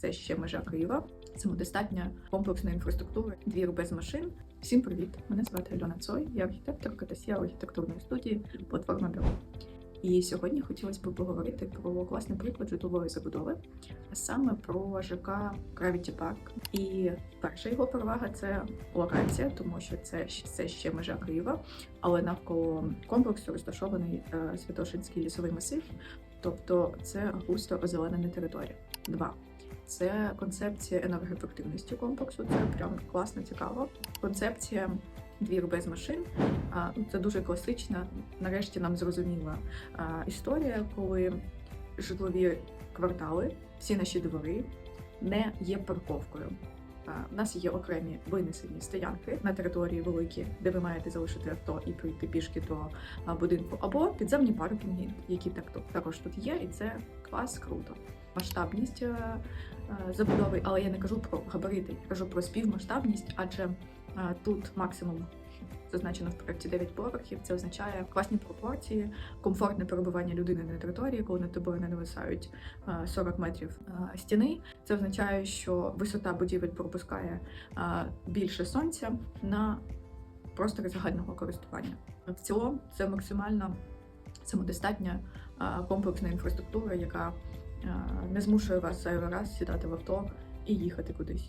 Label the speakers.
Speaker 1: це ще межа Києва. Самодостатня комплексна інфраструктура, двір без машин. Всім привіт! Мене звати Альона Цой, я архітекторка та сія архітектурної студії платформа Бюро. І сьогодні хотілося б поговорити про класний приклад житлової забудови, а саме про ЖК Gravity Park. І перша його перевага це локація, тому що це, це ще межа Києва, але навколо комплексу розташований е, Святошинський лісовий масив, тобто це густо озеленена територія. Два. Це концепція енергоефективності комплексу. Це прям класно цікаво. Концепція двір без машин. Ну, Це дуже класична. Нарешті нам зрозуміла історія, коли житлові квартали, всі наші двори не є парковкою. У нас є окремі винесені стоянки на території великі, де ви маєте залишити авто і прийти пішки до будинку, або підземні паркінги, які так також тут є, і це клас круто. Масштабність е, забудови, але я не кажу про габарити, я кажу про співмасштабність, адже е, тут максимум зазначено в проєкті 9 поверхів. Це означає класні пропорції, комфортне перебування людини на території, коли над тобою не нависають е, 40 метрів е, стіни. Це означає, що висота будівель пропускає е, більше сонця на простори загального користування. В цілому це максимально самодостатня е, комплексна інфраструктура, яка е, не змушує вас зайвий раз сідати в авто і їхати кудись.